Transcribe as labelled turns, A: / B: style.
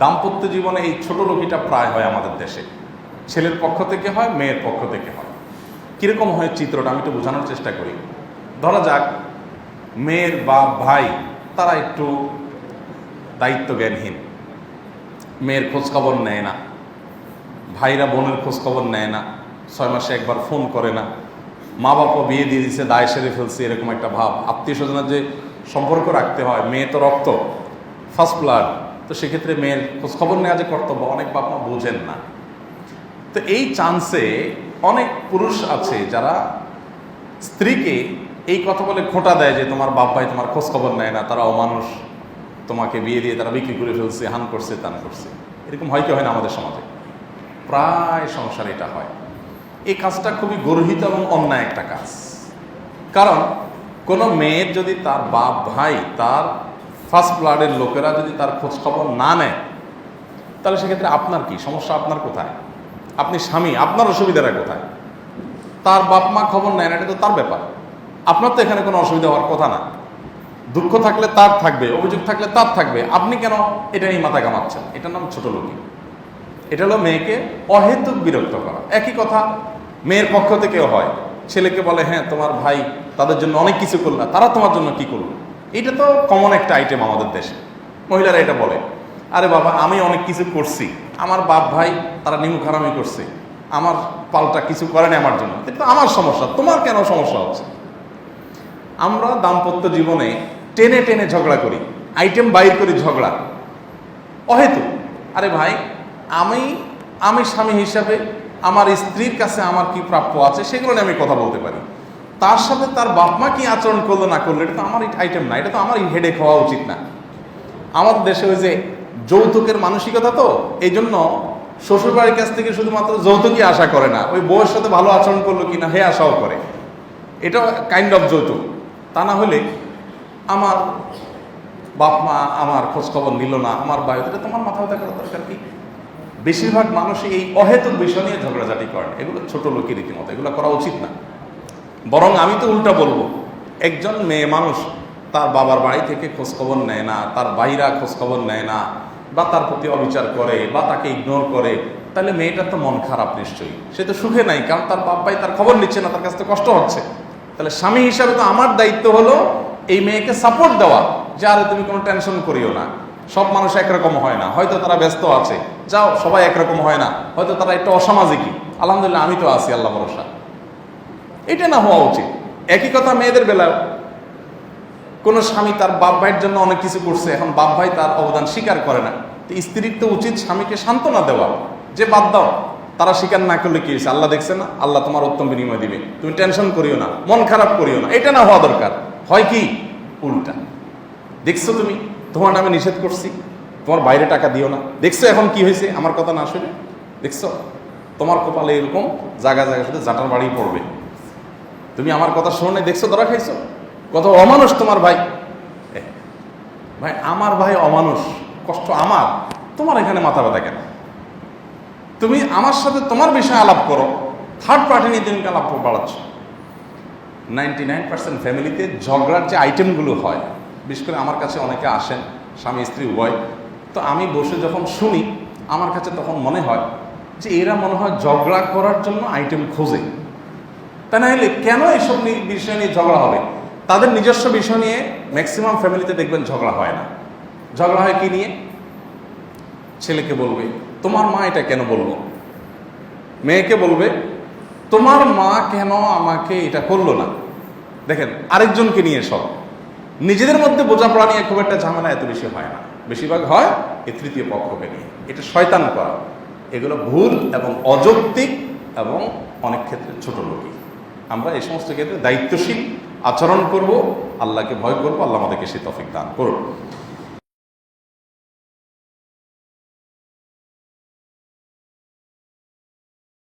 A: দাম্পত্য জীবনে এই ছোট লোকিটা প্রায় হয় আমাদের দেশে। ছেলের পক্ষ থেকে হয়, মেয়ের পক্ষ থেকে হয়। কীরকম হয় চিত্রটা আমি একটু বোঝানোর চেষ্টা করি। ধরা যাক, মেয়ের বা ভাই, তারা একটু দায়িত্ব জ্ঞানহীন মেয়ের খোঁজখবর নেয় না। ভাইরা, বোনের খোঁজখবর নেয় না। ছয় মাসে একবার ফোন করে না। মা বাবা বিয়ে দিয়ে দিচ্ছে দায় সেরে ফেলছে, এরকম একটা ভাব। আত্মীয় স্বজনের যে সম্পর্ক রাখতে হয়, মেয়ে তো রক্ত ফার্স্ট ব্লাড তো সেক্ষেত্রে মেয়ের খোঁজখবর নেওয়া যে কর্তব্য, অনেক বাপ মা বোঝেন না। তো এই চান্সে অনেক পুরুষ আছে যারা স্ত্রীকে এই কথা বলে খোঁটা দেয় যে তোমার বাপ ভাই তোমার খোঁজখবর নেয় না, তারা অমানুষ, তোমাকে বিয়ে দিয়ে তারা বিক্রি করে ফেলছে, হান করছে, তান করছে। এরকম হয় কি হয় না আমাদের সমাজে? প্রায় সংসারে এটা হয়। এই কাজটা খুবই গর্হিত এবং অন্যায় একটা কাজ। কারণ কোনো মেয়ের যদি তার বাপ ভাই তার ফার্স্ট ব্লাডের লোকেরা যদি তার খোঁজ খবর না নেয়, তাহলে সেক্ষেত্রে আপনার কি? সমস্যা আপনার কোথায়? আপনি স্বামী, আপনার অসুবিধাটা কোথায়? তার বাপ মা খবর নেয় না, এটা তো তার ব্যাপার। আপনার তো এখানে কোনো অসুবিধা হওয়ার কথা না। দুঃখ থাকলে তার থাকবে, অভিযোগ থাকলে তার থাকবে। আপনি কেন এটা নিয়ে মাথা কামাচ্ছেন এটার নাম ছোট লোকই। এটা হলো মেয়েকে অহেতুক বিরক্ত করা। একই কথা, মেয়ের পক্ষ থেকেও হয়। ছেলেকে বলে হ্যাঁ তোমার ভাই তাদের জন্য অনেক কিছু করল তারা তোমার জন্য কি করল? এটা তো কমন একটা আইটেম আমাদের দেশে। মহিলারা এটা বলে। আরে বাবা, আমি অনেক কিছু করছি। আমার বাপ ভাই, তারা নিমুখ হারামি করছে। আমার পাল্টা কিছু করেনি আমার জন্য। এটা আমার সমস্যা। তোমার কেন সমস্যা হচ্ছে? আমরা দাম্পত্য জীবনে টেনে টেনে ঝগড়া করি। আইটেম বাইর করি ঝগড়া। অহেতু আরে ভাই, আমি আমি স্বামী হিসাবে আমার স্ত্রীর কাছে আমার কি প্রাপ্য আছে, সেগুলো নিয়ে আমি কথা বলতে পারি। তার সাথে তার বাপ মা কি আচরণ করল, না করল, এটা তো আমার আইটেম না, এটা তো আমার হেডেক হওয়া উচিত না। আমাদের দেশে ওই যে যৌতুকের মানসিকতা তো এই জন্য শ্বশুরবাড়ির কাছ থেকে শুধুমাত্র যৌতুকই আশা করে না। ওই বউয়ের সাথে ভালো আচরণ করল কিনা, হে আশাও করে। এটা কাইন্ড অফ যৌতুক। তা না হলে আমার বাপ মা আমার খোঁজখবর নিল না, আমার ভাই, এটা তোমার মাথা ব্যথা করার দরকার কি? বেশিরভাগ মানুষই এই অহেতুক বিষয় নিয়ে ঝগড়াঝাটি করেন। এগুলো ছোট লোকের রীতিমতো, এগুলো করা উচিত না। বরং আমি তো উল্টা বলব, একজন মেয়ে মানুষ তার বাবার বাড়ি থেকে খোঁজখবর নেয় না, তার বাইরা খোঁজখবর নেয় না, বা তার প্রতি অবিচার করে, বা তাকে ইগনোর করে, তাহলে মেয়েটার তো মন খারাপ নিশ্চয়ই। সে তো সুখে নাই, কারণ তার বাপ ভাই তার খবর নিচ্ছে না, তার কাছে তো কষ্ট হচ্ছে। তাহলে স্বামী হিসাবে তো আমার দায়িত্ব হলো এই মেয়েকে সাপোর্ট দেওয়া, যে আরে তুমি কোনো টেনশন করিও না। সব মানুষ একরকম হয় না, হয়তো তারা ব্যস্ত আছে, যাও, সবাই একরকম হয় না, হয়তো তারা একটু অসামাজিকই। আলহামদুলিল্লাহ, আমি তো আছি, আল্লাহ ভরসা। এটা না হওয়া উচিত। একই কথা মেয়েদের বেলায় কোনো স্বামী তার বাপ ভাইয়ের জন্য অনেক কিছু করছে, এখন বাপ ভাই তার অবদান স্বীকার করে না। তো স্ত্রীর তো উচিত স্বামীকে সান্ত্বনা দেওয়া। যে বাদ দাও, তারা স্বীকার না করলে কি হয়েছে? আল্লাহ দেখছে না, আল্লাহ তোমার উত্তম বিনিময় দিবে। তুমি টেনশন করিও না, মন খারাপ করিও না। এটা না হওয়া দরকার। হয় কি? উল্টা। দেখছ তুমি? তোমার নামে নিষেধ করছি। তোমার বাইরে টাকা দিও না। দেখছ এখন কি হয়েছে? আমার কথা না শুনে? দেখছ? তোমার কপালে এরকম জায়গা জায়গা সাথে জাটার বাড়ি পড়বে। তুমি আমার কথা শুনে দেখছ, ধরা খাইছো? কত অমানুষ তোমার ভাই। ভাই, আমার ভাই অমানুষ, কষ্ট আমার। তোমার এখানে মাথা ব্যথা কেন? তুমি আমার সাথে তোমার বিষয়ে আলাপ করো। থার্ড পার্টি নিয়ে তুমি আলাপ বাড়াচ্ছ। নাইনটি নাইন পার্সেন্ট ফ্যামিলিতে ঝগড়ার যে আইটেমগুলো হয়, বিশেষ করে আমার কাছে অনেকে আসেন, স্বামী, স্ত্রী, উভয়। তো আমি বসে যখন শুনি, আমার কাছে তখন মনে হয় যে এরা মনে হয় ঝগড়া করার জন্য আইটেম খোঁজে। তা না হলে কেন এইসব বিষয় নিয়ে ঝগড়া হবে? তাদের নিজস্ব বিষয় নিয়ে ম্যাক্সিমাম ফ্যামিলিতে দেখবেন ঝগড়া হয় না। ঝগড়া হয় কি নিয়ে? ছেলেকে বলবে, তোমার মা এটা কেন বলব মেয়েকে বলবে, তোমার মা কেন আমাকে এটা করল না? দেখেন, আরেকজনকে নিয়ে সব নিজেদের মধ্যে বোঝাপড়া নিয়ে খুব একটা ঝামেলা এত বেশি হয় না। বেশিরভাগ হয় এ তৃতীয় পক্ষকে নিয়ে। এটা শয়তান করা। এগুলো ভুল এবং অযৌক্তিক এবং অনেক ক্ষেত্রে ছোট লোকই। আমরা এই সমস্ত ক্ষেত্রে দায়িত্বশীল আচরণ করব, আল্লাহকে ভয় করব, আল্লাহ আমাদেরকে সে তফিক দান করুন।